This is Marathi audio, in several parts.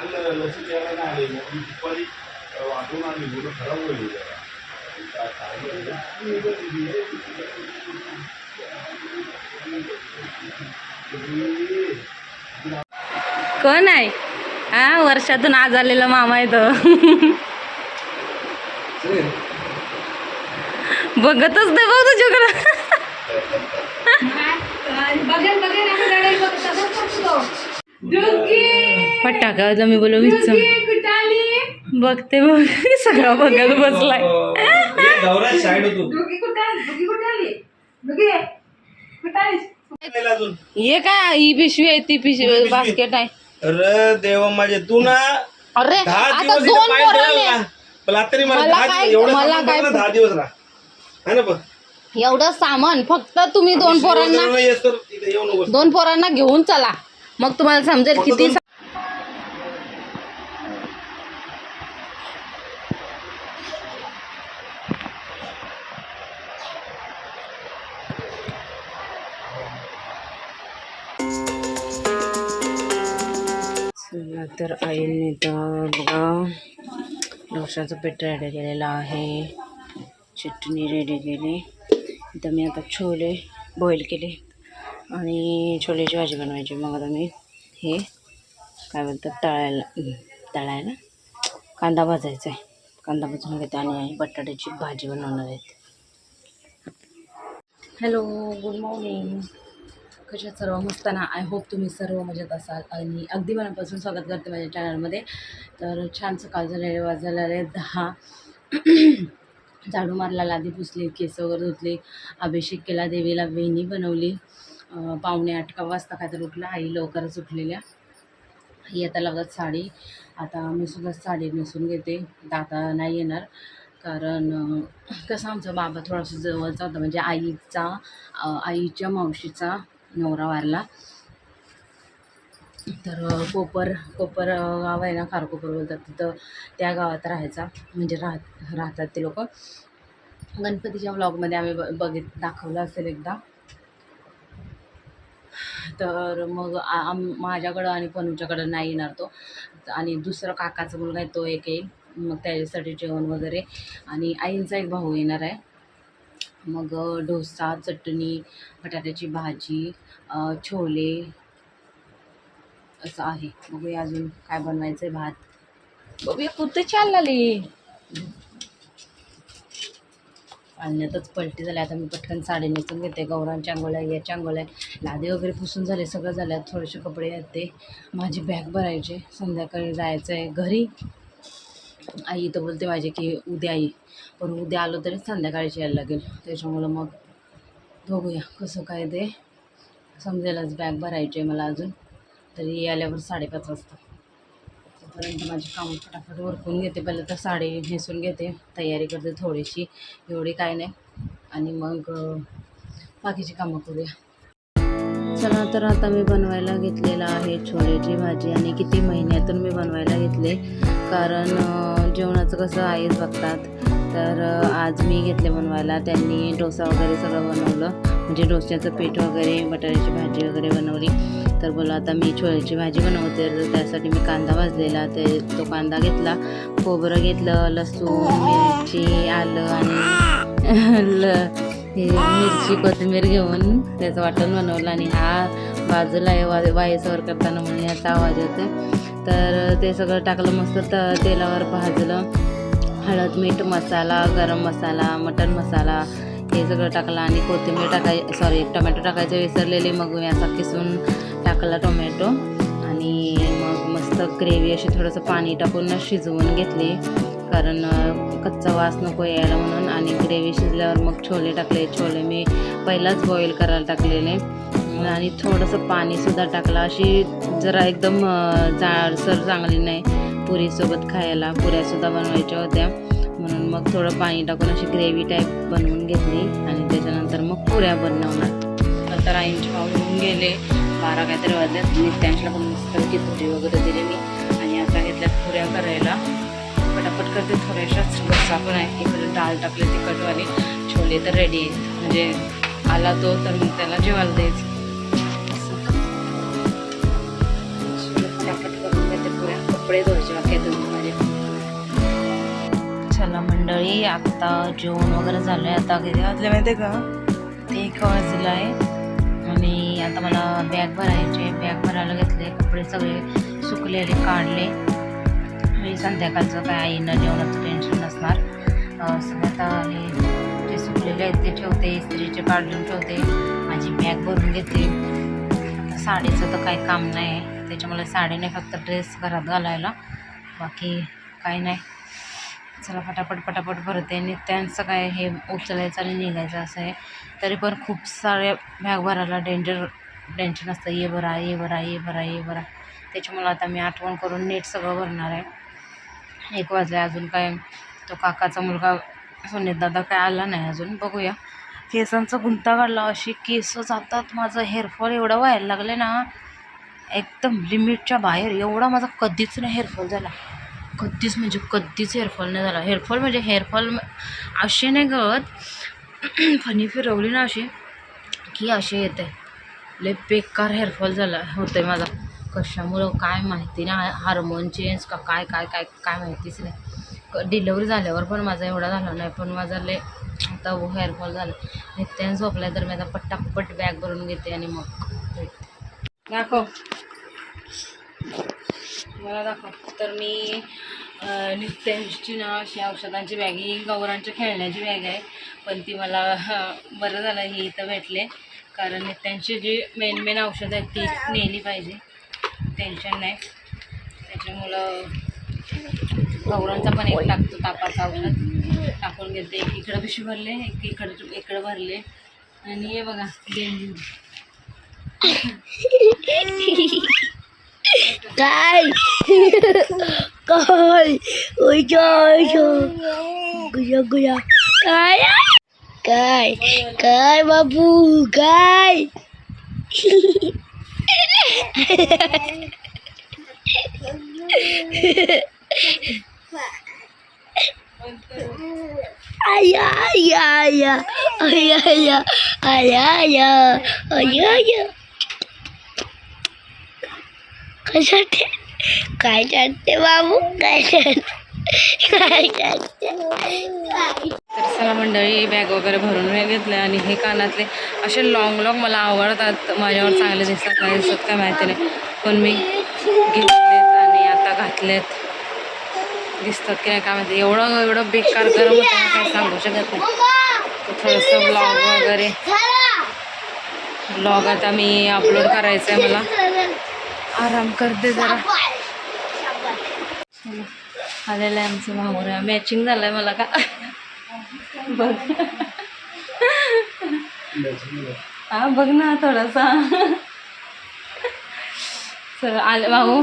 काल लसी द्यायला नाही आले. मग दुपारी वाटून आली मुलं खराब होईल? कोण आहे? हा वर्षातून आज आलेला मामा येतो बघतच नाही बघ तुझ्याकडं. बघेन बघेन फटाका मी बोलू विच कुठं आली बघते बघ सगळं बघत बसलाय. अजून? हे काय ही पिशवी आहे ती पिशवी बास्केट आहे. अरे देवा माझे तू ना अरे आता दोन मला मला दहा काय- मला दहा दिवस राहा. है ना बघ एवढं सामान फक्त तुम्ही दोन पोरांना दोन पोरांना घेऊन चला. मग तुम्हाला समजेल किती तर आईने तर बघा डोशाचं पीठ रेडी केलेलं आहे. चटणी रेडी केली. इथं मी आता छोले बॉईल केले. आणि छोलेची भाजी बनवायची. मग आता मी हे काय बोलतात तळायला तळायला कांदा भाजायचा आहे कांदा भाजून घेते आणि बटाट्याची भाजी बनवणार आहेत. हॅलो गुड मॉर्निंग कशा सर्व मस्त ना आय होप तुम्ही सर्व मजेत असाल. आणि अगदी मनापासून स्वागत करते माझ्या चॅनलमध्ये तर छान सकाळ झालेले वाजायला आले दहा झाडू मारला लादी पुसली केस वगैरे धुतले अभिषेक केला देवीला वेणी बनवली. पाहुणे पावणे आठ का वाजता काहीतरी उठला. आई लवकरच उठलेल्या. आई आता लावतात साडी. आता मी सुद्धा साडी नेसून घेते. दादा नाही येणार. कारण कसं आमचा बाबा थोडासा जवळचा होता. म्हणजे आईचा आईच्या मावशीचा नवरा वारला. तर कोपर कोपर गाव आहे ना खारकोपर बोलतात. तिथं त्या गावात राहायचा. म्हणजे राहत राहतात ते लोक. गणपतीच्या ब्लॉगमध्ये आम्ही ब बघित दाखवलं असेल एकदा. तर मग आम माझ्याकडं आणि पनूच्याकडं नाही येणार तो. आणि दुसरा काकाचा मुलगा आहे तो एक येईल. मग त्याच्यासाठी जेवण वगैरे. आणि आईंचा एक भाऊ येणार आहे. मग डोसा चटणी बटाट्याची भाजी छोले असं आहे. बघूया अजून काय बनवायचं आहे भात. बघूया कुठं चालली पाळण्यातच पलटी झाली. आता मी पटकन साडी नेसून घेते. गौरांच्या आंघोळ्या याच्या आंघोळ्या लादे वगैरे पुसून झाले. सगळं झालं थोडेसे कपडे आहेत ते. माझी बॅग भरायचे. संध्याकाळी जायचं आहे घरी. आई तर बोलते माझे की उद्या आई पण उद्या आलो तरी संध्याकाळीच यायला लागेल. त्याच्यामुळं मग बघूया कसं काय ते समजेलच. बॅग भरायची आहे मला अजून. तरी आल्यावर साडेपाच वाजता. तोपर्यंत माझी कामं फटाफट उरकून घेते. पहिले तर साडी नेसून घेते. तयारी करते थोडीशी. एवढी काय नाही. आणि मग बाकीची कामं करूया. चला तर आता मी बनवायला घेतलेलं आहे छोल्याची भाजी. आणि किती महिन्यातून मी बनवायला घेतले. कारण जेवणाचं कसं आईच बघतात. तर आज मी घेतले बनवायला. त्यांनी डोसा वगैरे सगळं बनवलं. म्हणजे डोस्याचं पीठ वगैरे बटाट्याची भाजी वगैरे बनवली. तर बोला आता मी छोळ्याची भाजी बनवते. तर त्यासाठी मी कांदा भाजलेला. ते तो कांदा घेतला. खोबरं घेतलं लसूण मिरची आलं आणि ल हे मिरची कोथिंबीर घेऊन त्याचं वाटण बनवलं. आणि हा बाजूला आहे वा वायसवर करताना म्हणून याचा आवाज येतो तर ते सगळं टाकलं मस्त त तेलावर भाजलं. हळद मीठ मसाला गरम मसाला मटण मसाला हे सगळं टाकलं आणि कोथिंबीर टाकाय सॉरी टोमॅटो टाकायचं विसरलेली. मग मी असा किसून टाकला टोमॅटो आणि मग मस्त ग्रेव्ही अशी थोडंसं पाणी टाकून शिजवून घेतली. कारण कच्चा वास नको यायला म्हणून आणि ग्रेव्ही शिजल्यावर मग छोले टाकले. छोले मी पहिलाच बॉईल करायला टाकलेले. आणि थोडंसं पाणीसुद्धा टाकलं. अशी जरा एकदम जाळसर जाडसर चांगली नाही पुरीसोबत खायला. पुऱ्यासुद्धा बनवायच्या होत्या. म्हणून मग थोडं पाणी टाकून अशी ग्रेव्ही टाईप बनवून घेतली आणि त्याच्यानंतर मग पुऱ्या बनवणार. नंतर आईंचे पाऊल होऊन गेले. बारा काहीतरी वाजल्यात नित्यांशला पण मस्तपैकी पुरी वगैरे दिली मी आणि आता घेतल्यात पुऱ्या करायला. पटापट करते थोड्याशाच. रस्सा पण आहे इकडे डाळ टाकले तिखटवाली. छोले तर रेडी आहेत म्हणजे आला तो तर मग त्याला जेवायला द्यायचं. कपडे धुवायचे बाकी आहेत चला मंडळी आता जेवण वगैरे झालं आहे आता किती वाजले माहिती आहे का? ते एक वाजलं आहे आणि आता मला बॅग भरायचे. बॅग भरायला घेतले. कपडे सगळे सुकलेले काढले. आणि संध्याकाळचं काय आईनं जेवणाचं टेन्शन नसणार. अं, आता हे जे सुकलेले आहेत ते ठेवते. इस्त्रीचे काढून ठेवते. माझी बॅग भरून घेते. साडीचं तर काही काम नाही त्याच्यामुळे साडी नाही फक्त ड्रेस घरात घालायला. बाकी काही नाही. चला फटाफट पटापट भरते. आणि त्यांचं काय हे उचलायचं आणि निघायचं असं आहे. तरी पण खूप सारे बॅग भरायला डेंजर टेन्शन असतं. ये भरा ये भरा ये भरा ये भरा त्याच्यामुळे आता मी आठवण करून नीट सगळं भरणार आहे. एक वाजले अजून काय? तो काकाचा मुलगा सुनीत दादा काय आला नाही अजून. बघूया. केसांचा गुंता काढला. अशी केस जातात. माझं हेअरफॉल एवढं व्हायला लागले ना. एकदम लिमिटच्या बाहेर. एवढा माझा कधीच नाही हेअरफॉल झाला. कधीच म्हणजे कधीच हेअरफॉल नाही झाला. हेअरफॉल म्हणजे हेअरफॉल असे नाही गळत फणी फिरवली ना अशी की असे येते. लय बेकार हेअरफॉल झाला होतं माझा. कशामुळं काय माहिती नाही हार्मोन चेंज का काय काय काय काय माहितीच नाही. डिलेवरी झाल्यावर पण माझा एवढा झाला नाही पण माझा लय आता हेअरफॉल झाला. नित्यान झोपल्या तर मी आता पट्टापट बॅग भरून घेते आणि मग दाखव. मला दाखव. तर मी अं, नित्यांची ना अशी औषधांची बॅग ही गौरांच्या खेळण्याची बॅग आहे. पण ती मला बरं झालं ही इथं भेटले. कारण नित्यांची जी मेन मेन औषधं आहेत ती नेली पाहिजे. टेन्शन नाही. त्याच्यामुळं गौरांचा पण एक टाकतो तापाचं औषध. टाकून घेते. एक इकडं पिशवी भरले एक इकडं इकडं भरले. आणि हे बघा डेंग्यू काय काय उजा गुया गुया काय काय काय बाबू काय आया आया आया आया आया आया आया आया आया काय चालते काय चालते बाबू? काय काय चालते तर चला मंडळी बॅग वगैरे भरून मी घेतले आणि हे कानातले असे लॉंग लॉंग मला आवडतात. माझ्यावर चांगले दिसतात नाही दिसत काय माहिती नाही. पण मी घेतलेत आणि आता घातलेत. दिसतात की नाही काय माहिती. एवढं एवढं बेकार गरम होतं काही सांगू शकत नाही. थोडंसं ब्लॉग वगैरे. ब्लॉग आता मी अपलोड करायचं आहे मला. आराम करते जरा. चला. आलेलं आहे आमचं भावऱ्या मॅचिंग झालं आहे मला का? बघ. हा बघ ना थोडासा. चल आले भाऊ.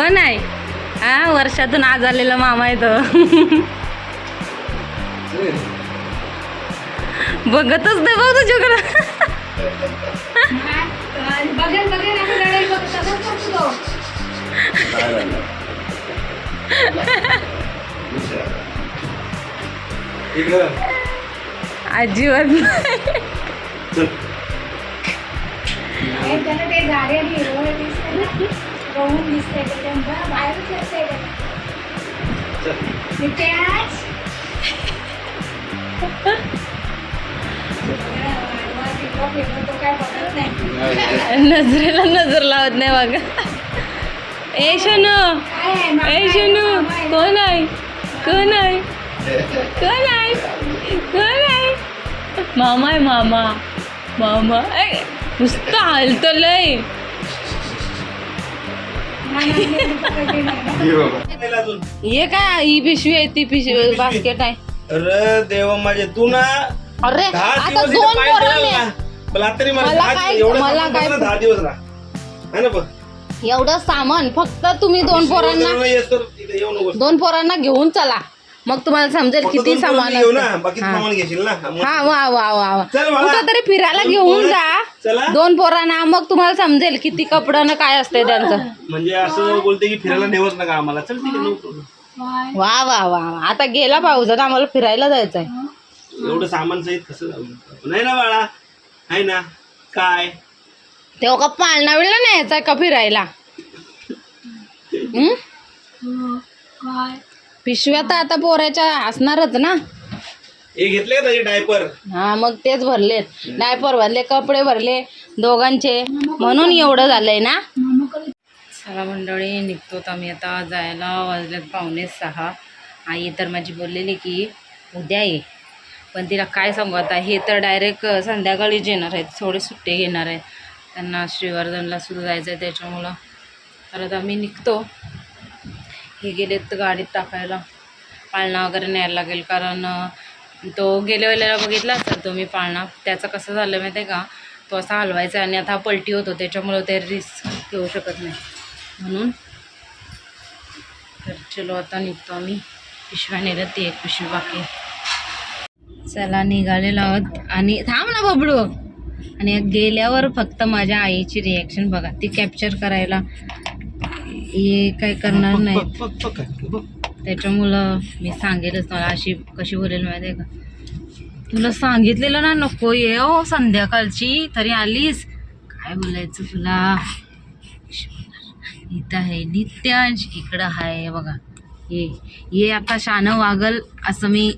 कोण आहे? हा वर्षातून आज आलेला मामा आहे तो. बघतच नाही बघ तुझ्याकडं. अजिबात नाही. नजरेला नजर लावत नाही बघ. ए शनू. ए शनू. कोण आहे? कोण आहे? कोण आहे? कोण आहे? मामा आहे मामा. मामा. ए नुसतं हालतो लय. हे काय ही पिशवी आहे ती पिशवी बास्केट आहे. अरे देवा माझे तू ना अरे दहा आता दिवस इथे दोन पाय. मला मला मला दहा काय- दिवस- एवढं मला सामान काय- बघ ना, दहा दिवस राहा है ना बघ. एवढं सामान फक्त तुम्ही दोन पोरांना तर इथे येऊ दोन पोरांना घेऊन चला. मग तुम्हाला समजेल किती सामान घेऊ ना. बाकी हा. सामान घेशील ना. मग- हा वा वा वा वा. कुठं तरी फिरायला दोन घेऊन पोरं- जा. चला. दोन पोरांना. मग तुम्हाला समजेल किती कपड्यानं काय असतंय त्यांचं. म्हणजे असं बोलते की फिरायला नेवत नका आम्हाला. चल. वा वा वा वा. आता गेला पाऊस आता आम्हाला फिरायला जायचंय. एवढं सामान सहित कसं जाऊ? नाही ना बाळा. आहे ना. काय? तेव्हा का पाळणा वेळेला न्यायचाय का फिरायला? हं? पिशव्या तर आता पोराच्या असणारच ना. हे घेतले का त्याचे डायपर? हा मग तेच भरलेत. डायपर भरले कपडे भरले दोघांचे. म्हणून एवढं झालंय ना. चला मंडळी निघतो आम्ही आता. जायला वाजल्यात पावणे सहा. आई तर माझी बोललेली की उद्या ये. पण तिला काय सांगू आता? हे तर डायरेक्ट संध्याकाळीच येणार आहेत. थोडे सुट्टे घेणार आहेत. त्यांना श्रीवर्धनला सुरू जायचं आहे त्याच्यामुळं. तर आता मी निघतो. हे गेलेत गाडीत टाकायला. पाळणा वगैरे न्यायला लागेल. कारण तो गेल्या वेळेला बघितला असेल तुम्ही पाळणा त्याचं कसं झालं माहिती आहे का? तो असा हलवायचा आणि आता पलटी होतो त्याच्यामुळं ते रिस्क घेऊ शकत नाही. म्हणून तर चलो आता निघतो आम्ही. पिशव्या नेल्या ती एक पिशवी बाकी चला निघालेलो आहोत. आणि थांब ना बबडू. आणि गेल्यावर फक्त माझ्या आईची रिॲक्शन बघा. ती कॅप्चर करायला हे काय करणार नाही. त्याच्यामुळं मी सांगेलच मला अशी कशी बोलेल माहिती आहे का? तुला सांगितलेलं ना नको ये हो संध्याकाळची तरी आलीस. काय बोलायचं तुला? इथं आहे नित्यांश इकडं आहे बघा. ये ये आता शानं वागल असं मी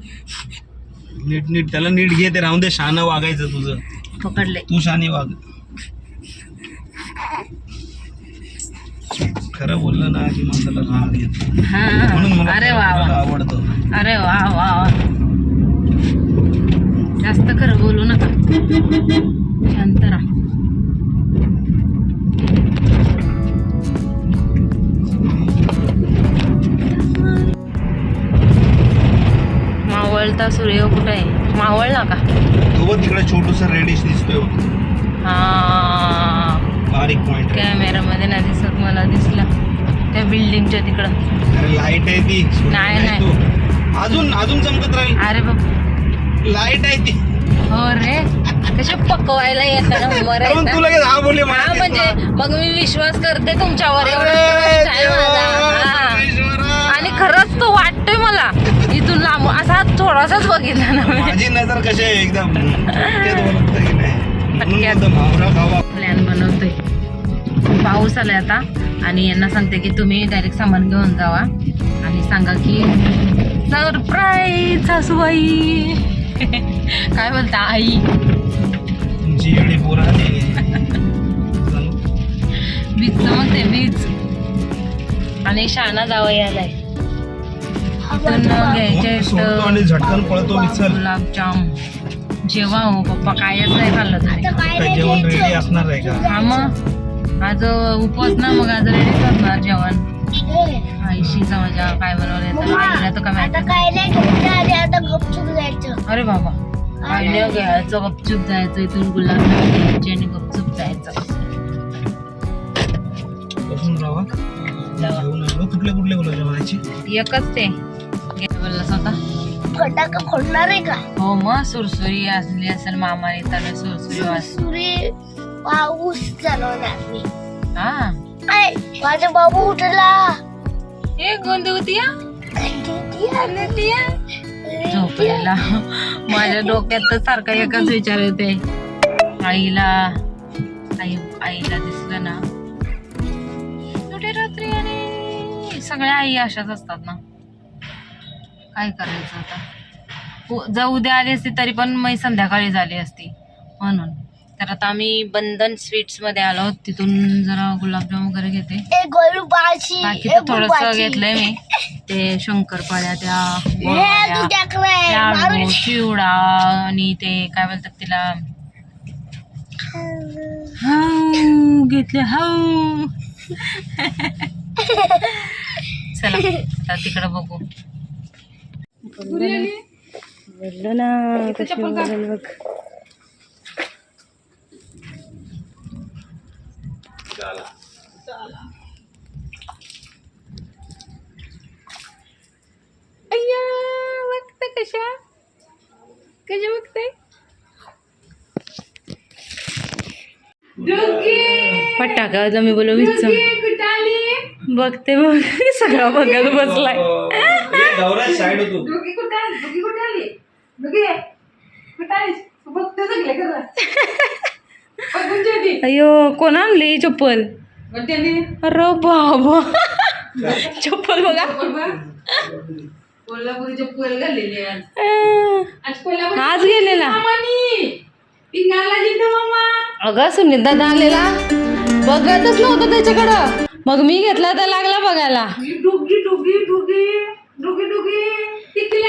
नीट नीट त्याला नीट घे ते राहून दे शानं वागायचं तुझं. पकडले तू शानी वाग. खरं बोललं ना की माणसाला राग येतो. म्हणून मला अरे वा वा. आवडतं. अरे वा वा वा. जास्त खरं बोलू नका. शांत राहा. मावळता सूर्य कुठं आहे? मावळला का? तो बघ तिकडे छोटूसा रेडिश दिसतोय बघ. हा. बारीक पॉइंट कॅमेरामध्ये नाही दिसत मला दिसला. त्या बिल्डिंगच्या तिकडं. अरे लाइट आहे ती. नाही, नाही. तो. अजून अजून चमकत राहील. अरे बाप. लाइट आहे ती. हो रे. कसे पकवायला पण मरायचं तू लगेच हा बोलले हा म्हणजे. मग मी विश्वास करते तुमच्यावर एवढा अरे विश्वास आहे देवा, माझा. हा. परमेश्वरा. आणि खरंच तो वाटतोय मला. इथून लांब असा थोडासाच बघितला ना मी. माझी नजर कशी आहे एकदम? ओळखतं की नाही? म्हणून प्लॅन बनवतोय. पाऊस आलाय आता. आणि यांना सांगते की तुम्ही डायरेक्ट सामान घेऊन जावा. आणि सांगा की सरप्राईज सासूबाई. काय बोलता आई? बीच चमकते बीच आणि शाना जावं यायलाय. घ्यायचे गुलाबजाम. जेवा हो पप्पा कायच नाही. खाल्लं काय जेवण रेडी असणार आहे का? हा मग. आज उपवास ना मग आज रेडी करणार जेवण. आईशीचा माझ्या काय बनवलं तर आईला तर काय आता माहिती काय नाही घ्यायचं आणि आता गपचूप जायचं. अरे बाबा नाही घ्यायचं गपचूप जायचं इथून गुलाबजाम घ्यायचे आणि गपचूप जायचं. एकच ते. बोलला स्वतः. फटाका फोडणार आहे का? हो मग सुरसुरी असली असेल मामाने तर सुरसुरी सुरी पाऊस चालवणार मी हा. आय माझा बाबू उठला. हे गोंदवतिया झोपलेला झोपलेला. माझ्या डोक्यात तर सारखा एकच विचार येते. आईला आई आईला दिसलं ना. कुठे रात्री आणि सगळ्या आई अशाच असतात ना. काय करायचं आता? उ- जर उद्या आली असती तरी पण मी संध्याकाळी झाली असती. म्हणून. तर आता आम्ही बंधन स्वीट्समध्ये आलो. तिथून जरा गुलाबजाम वगैरे घेते. एक गोलू पाची बाकी तर थोडंसं घेतलंय मी. ते शंकरपाळ्या त्या चिवडा आणि ते काय बोलतात तिला? हाऊ घेतले हाऊ. चला आता तिकडं बघू. बोललो ना कशी बघ झाला अय्या बघते कशा कशा बघते फटाका मी बोलू विच बघते बघ सगळा बघत बसलाय. साईड होतो. अयो कोण आणली चप्पल? अरे बाबा. चप्पल बघा. कोल्हापुरी चप्पल घाललेली आज. गेलेला. अगं सुनील दादा आलेला. बघतच नव्हतं त्याच्याकडं. मग मी घेतला तर लागला बघायला. डुगी डुगी डुगी डुगी डुगी. तिकडे.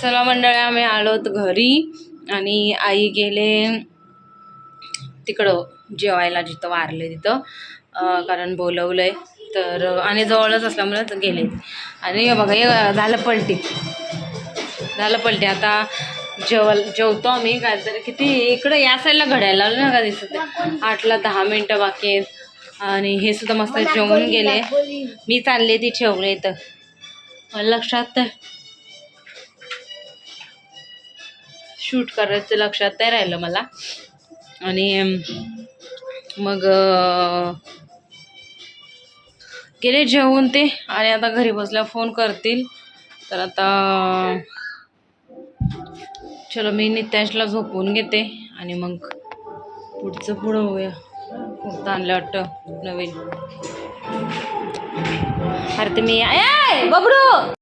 चला मंडळी आम्ही आलोत घरी आणि आई गेले. तिकडं जेवायला जिथं वारले तिथं. कारण बोलवलंय. तर आणि जवळच असल्यामुळे गेले आणि बघा हे झालं पलटी. झालं पलटी. आता जेवल जेवतो आम्ही काय तर. किती इकडं या साईडला घड्याला लावलं ना का दिसत. आठला दहा मिनटं बाकी आहेत. आणि हे सुद्धा मस्त जेवून गेले. मी चालले ती ठेवले तर मला लक्षात तर. शूट करायचं लक्षात नाही राहिलं मला. आणि मग गेले जेवून ते. आणि आता घरी बसल्या फोन करतील. तर आता चलो मी नित्यांशला झोपवून घेते आणि मग पुढचं पुढं होऊया. कुर्ता आणलं वाटतं नवीन. अरे ते मी बबडू!